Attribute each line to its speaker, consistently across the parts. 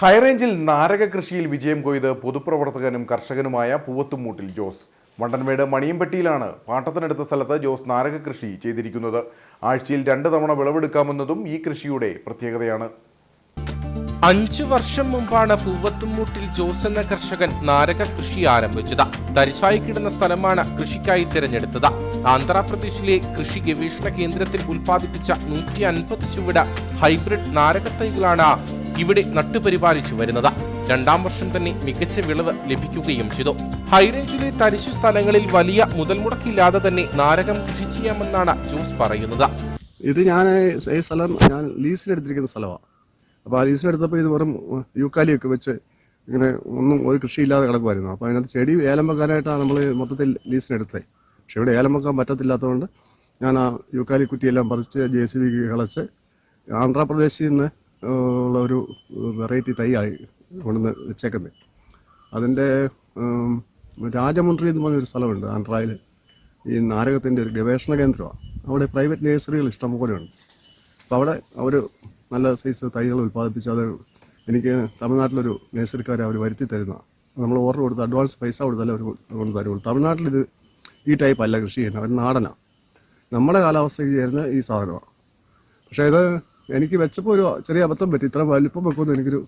Speaker 1: ഹൈറേഞ്ചിൽ നാരക കൃഷിയിൽ വിജയം കൊയ്ത് പൊതുപ്രവർത്തകനും കർഷകനുമായ പൂവത്തുമൂട്ടിൽ ജോസ്. വണ്ടൻമേട് മണിയമ്പട്ടിയിലാണ് പാട്ടത്തിനെടുത്ത സ്ഥലത്ത് ജോസ് നാരക കൃഷി ചെയ്തിരിക്കുന്നത്. ആഴ്ചയിൽ രണ്ട് തവണ വിളവെടുക്കാമെന്നതും ഈ കൃഷിയുടെ പ്രത്യേകതയാണ്.
Speaker 2: അഞ്ചു വർഷം മുമ്പാണ് പൂവത്തുമൂട്ടിൽ ജോസ് എന്ന കർഷകൻ നാരക കൃഷി ആരംഭിച്ചത്. തരിശായി കിടന്ന സ്ഥലമാണ് കൃഷിക്കായി തിരഞ്ഞെടുത്തത്. ആന്ധ്രാപ്രദേശിലെ കൃഷി ഗവേഷണ കേന്ദ്രത്തിൽ ഉൽപ്പാദിപ്പിച്ച നൂറ്റി അൻപത് ചുവട് ഹൈബ്രിഡ് നാരക തൈകളാണ് ഇവിടെ നട്ടുപരിപാലിച്ചു വരുന്നത്. രണ്ടാം വർഷം തന്നെ മികച്ച വിളവ് ലഭിക്കുകയും ചെയ്തു. ഹൈറേഞ്ചിലെ തരിശു സ്ഥലങ്ങളിൽ വലിയ മുതൽ മുടക്കില്ലാതെ തന്നെ നാരകം കൃഷി ചെയ്യാമെന്നാണ് ജോസ് പറയുന്നത്.
Speaker 3: ഇത് ഞാൻ ഈ സ്ഥലം ഞാൻ ലീസിനെടുത്തിരിക്കുന്ന സ്ഥലമാണ് അപ്പോൾ ആ ലീസിലെടുത്തപ്പോൾ ഇത് വെറും യൂക്കാലിയൊക്കെ വെച്ച് ഇങ്ങനെ ഒന്നും ഒരു കൃഷിയില്ലാതെ കിടക്കുമായിരുന്നു അപ്പോൾ അതിനകത്ത് ചെടി ഏലം വെക്കാനായിട്ടാണ് നമ്മൾ മൊത്തത്തിൽ ലീസിനെടുത്തത്. പക്ഷെ ഇവിടെ ഏലം വെക്കാൻ പറ്റത്തില്ലാത്തതുകൊണ്ട് ഞാൻ ആ യൂക്കാലി കുറ്റിയെല്ലാം പറിച്ച് ജെ സി ബി കളച്ച് ആന്ധ്രാപ്രദേശിൽ നിന്ന് ഉള്ള ഒരു വെറൈറ്റി തൈയായി കൊണ്ടുവന്ന് വെച്ചേക്കുന്നത് അതിന്റെ രാജമുണ്ട്രി എന്ന് പറഞ്ഞൊരു സ്ഥലമുണ്ട് ആന്ധ്രയിൽ ഈ നാരകത്തിന്റെ ഒരു ഗവേഷണ കേന്ദ്രമാണ് അവിടെ പ്രൈവറ്റ് നേഴ്സറികൾ ഇഷ്ടംപോലെ ഉണ്ട്. അപ്പോൾ അവിടെ അവർ നല്ല സൈസ് തൈകൾ ഉൽപ്പാദിപ്പിച്ച് അത് എനിക്ക് തമിഴ്നാട്ടിലൊരു നേഴ്സറിക്കാരെ അവർ വരുത്തി തരുന്നതാണ് നമ്മൾ ഓർഡർ കൊടുത്ത് അഡ്വാൻസ് പൈസ കൊടുത്താലേ അവർ കൊണ്ട് തരുള്ളൂ. തമിഴ്നാട്ടിൽ ഇത് ഈ ടൈപ്പ് അല്ല കൃഷി ചെയ്യുന്നത് അവർ നാടനാണ് നമ്മുടെ കാലാവസ്ഥയ്ക്ക് ചേരുന്ന ഈ സാധനമാണ് പക്ഷേ ഇത് എനിക്ക് വെച്ചപ്പോൾ ഒരു ചെറിയ അബദ്ധം പറ്റി. ഇത്ര വലിപ്പം വെക്കുമെന്ന് എനിക്കൊരു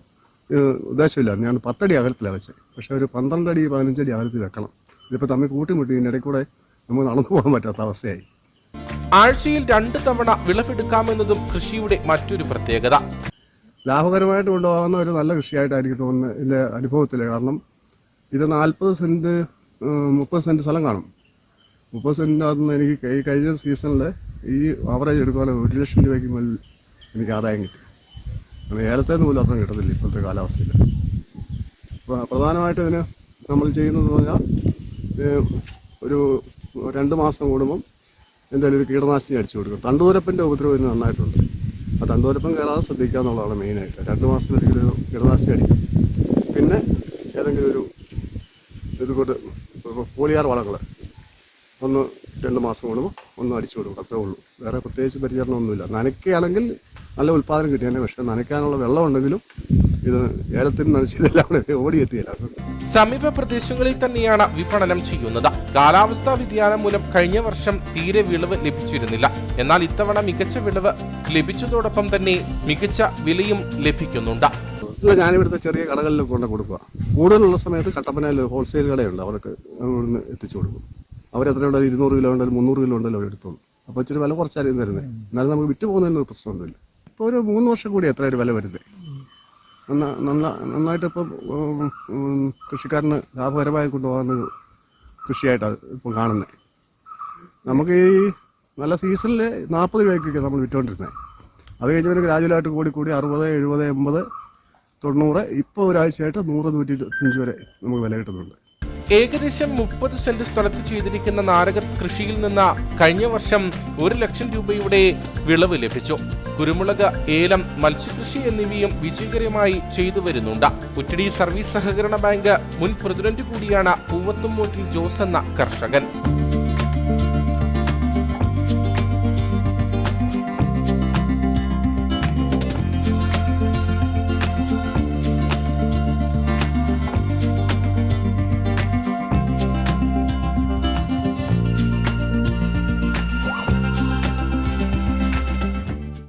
Speaker 3: ഉദ്ദേശമില്ല ഞാൻ പത്തടി അകലത്തിലാണ് വെച്ചത് പക്ഷേ ഒരു പന്ത്രണ്ട് അടി പതിനഞ്ചടി അകലത്തിൽ വെക്കണം. ഇതിപ്പോൾ തമ്മിൽ കൂട്ടിമുട്ടി ഇതിന്റെ കൂടെ നമുക്ക് നടന്നു പോകാൻ പറ്റാത്ത അവസ്ഥയായി.
Speaker 2: ആഴ്ചയിൽ രണ്ട് തവണ വിളവെടുക്കാമെന്നതും കൃഷിയുടെ മറ്റൊരു പ്രത്യേകത.
Speaker 3: ലാഭകരമായിട്ട് കൊണ്ടുപോകുന്ന ഒരു നല്ല കൃഷിയായിട്ടായിരിക്കും എനിക്ക് തോന്നുന്നത് എന്റെ അനുഭവത്തിൽ കാരണം ഇത് നാൽപ്പത് സെന്റ് മുപ്പത് സെന്റ് സ്ഥലം കാണും. മുപ്പത് സെന്റിനകത്ത് നിന്ന് എനിക്ക് ഈ കഴിഞ്ഞ സീസണിൽ ഈ ആവറേജ് എടുക്കുവാണെങ്കിൽ ഒരു ലക്ഷം രൂപയ്ക്ക് മുകളിൽ എനിക്ക് ആദായം കിട്ടി. അങ്ങനെ ഏലത്തെ നിന്ന് പോലും അത്രയും കിട്ടത്തില്ല ഇപ്പോഴത്തെ കാലാവസ്ഥയിൽ. പ്രധാനമായിട്ട് ഇതിന് നമ്മൾ ചെയ്യുന്നതെന്ന് പറഞ്ഞാൽ ഒരു രണ്ട് മാസം കൂടുമ്പം എന്തായാലും ഒരു കീടനാശിനി അടിച്ചു കൊടുക്കും. തണ്ടുതുരപ്പിന്റെ ഉപദ്രവം ഇതിന് നന്നായിട്ടുണ്ട്. ആ തണ്ടുതുരപ്പം കയറാതെ ശ്രദ്ധിക്കുക എന്നുള്ളതാണ് മെയിനായിട്ട് രണ്ട് മാസം ഒരു കീടനാശിനി അടിക്കും. പിന്നെ ഏതെങ്കിലും ഒരു ഇതുകൊണ്ട് പോളിയാർ വളങ്ങൾ ഒന്ന് രണ്ട് മാസം കൂടുമ്പോൾ ഒന്ന് അടിച്ചു കൊടുക്കും. അത്രേ ഉള്ളൂ. വേറെ പ്രത്യേകിച്ച് പരിചരണമൊന്നുമില്ല. നനയ്ക്കുകയാണെങ്കിൽ നല്ല ഉൽപ്പാദനം കിട്ടിയാൽ പക്ഷേ നനയ്ക്കാനുള്ള വെള്ളം ഉണ്ടെങ്കിലും ഇത് ഏലത്തിന് നനച്ചതെല്ലാം ഓടിയെത്തിയില്ല
Speaker 2: സമീപ പ്രദേശങ്ങളിൽ തന്നെയാണ് വിപണനം ചെയ്യുന്നത്. കാലാവസ്ഥാ വ്യതിയാനം മൂലം കഴിഞ്ഞ വർഷം തീരെ വിളവ് ലഭിച്ചിരുന്നില്ല. എന്നാൽ ഇത്തവണ മികച്ച വിളവ് ലഭിച്ചതോടൊപ്പം തന്നെ മികച്ച വിലയും ലഭിക്കുന്നുണ്ട്.
Speaker 3: ഇല്ല ഞാനിവിടുത്തെ ചെറിയ കടകളിൽ കൊണ്ട് കൊടുക്കുക. കൂടുതലുള്ള സമയത്ത് കട്ടപ്പനയിൽ ഹോൾസെയിൽ കടയുണ്ട്. അവർക്ക് എത്തിച്ചു കൊടുക്കും. അവരെത്ര ഉണ്ടെങ്കിലും ഇരുന്നൂറ് കിലോ ഉണ്ടെങ്കിലും മുന്നൂറ് കിലോ ഉണ്ടല്ലോ അവരെടുത്തോളും. അപ്പോൾ ഇച്ചിരി വില കുറച്ചായിരിക്കും തരുന്നത് എന്നാലും നമുക്ക് വിറ്റ് പോകുന്നതിന് പ്രശ്നമൊന്നുമില്ല. ഇപ്പോൾ ഒരു മൂന്ന് വർഷം കൂടി എത്ര ഒരു വില വരുന്നത് നന്ന നന്ന നന്നായിട്ട് ഇപ്പം കൃഷിക്കാരന് ലാഭകരമായി കൊണ്ടുപോകുന്ന കൃഷിയായിട്ടാണ് ഇപ്പം കാണുന്നത് നമുക്ക് ഈ നല്ല സീസണിൽ നാൽപ്പത് രൂപയ്ക്കൊക്കെ നമ്മൾ വിറ്റുകൊണ്ടിരുന്നത് അത് കഴിഞ്ഞ് ഗ്രാജുവലായിട്ട് കൂടി കൂടി അറുപത് എഴുപത് എൺപത് തൊണ്ണൂറ് ഇപ്പോൾ ഒരാഴ്ചയായിട്ട് നൂറ് നൂറ്റി അഞ്ച് വരെ നമുക്ക് വില കിട്ടുന്നുണ്ട്.
Speaker 2: ഏകദേശം മുപ്പത് സെന്റ് സ്ഥലത്ത് ചെയ്തിരിക്കുന്ന നാരക കൃഷിയിൽ നിന്ന് കഴിഞ്ഞ വർഷം ഒരു ലക്ഷം രൂപയുടെ വിളവ് ലഭിച്ചു. കുരുമുളക് ഏലം മത്സ്യകൃഷി എന്നിവയും വിജയകരമായി ചെയ്തു വരുന്നുണ്ട്. ഉറ്റടി സർവീസ് സഹകരണ ബാങ്ക് മുൻ പ്രസിഡന്റ് കൂടിയാണ് പൂവത്തുംമൂട്ടിൽ ജോസ് എന്ന കർഷകൻ.